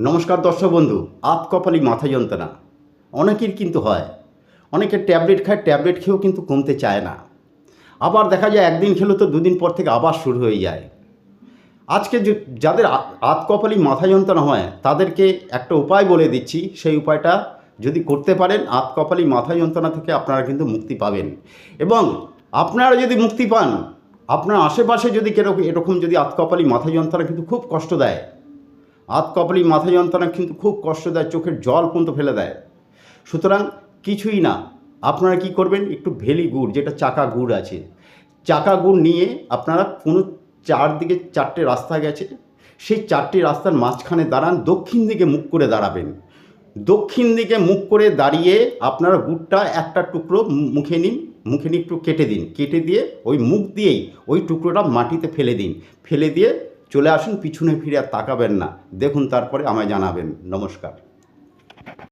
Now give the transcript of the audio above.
নমস্কার দর্শক বন্ধু আত কপালি মাথা যন্ত্রণা। অনেকের কিন্তু হয় অনেকে ট্যাবলেট খায়, ট্যাবলেট খেয়েও কিন্তু কমতে চায় না। আবার দেখা যায় একদিন খেলো তো দুদিন পর থেকে আবার শুরু হয়ে যায়। আজকে যাদের আত কপালি মাথা যন্ত্রণা হয়, তাদেরকে একটা উপায় বলে দিচ্ছি। সেই উপায়টা যদি করতে পারেন, আত কপালি মাথা যন্ত্রণা থেকে আপনারা কিন্তু মুক্তি পাবেন। এবং আপনারা যদি মুক্তি পান, আপনার আশেপাশে যদি কেরকম এরকম যদি আত কপালি মাথা যন্ত্রণা কিন্তু খুব কষ্ট দেয়। আত কপালি মাথা যন্ত্রণা কিন্তু খুব কষ্ট দেয়, চোখের জল পর্যন্ত ফেলে দেয়। সুতরাং কিছুই না, আপনারা কি করবেন? একটু ভেলি গুড়, যেটা চাকা গুড় আছে। চাকা গুড় নিয়ে আপনারা কোনো চারদিকে চারটে রাস্তা গেছে, সেই চারটি রাস্তার মাঝখানে দাঁড়ান, দক্ষিণ দিকে মুখ করে দাঁড়াবেন। দক্ষিণ দিকে মুখ করে দাঁড়িয়ে আপনারা গুড়টা একটা টুকরো মুখে নিন, মুখে নিয়ে একটু কেটে দিন। কেটে দিয়ে ওই মুখ দিয়েই ওই টুকরোটা মাটিতে ফেলে দিন। ফেলে দিয়ে চলে আসুন পিছনে ফিরে আর তাকাবেন না। দেখুন তারপরে আমায় জানাবেন। নমস্কার।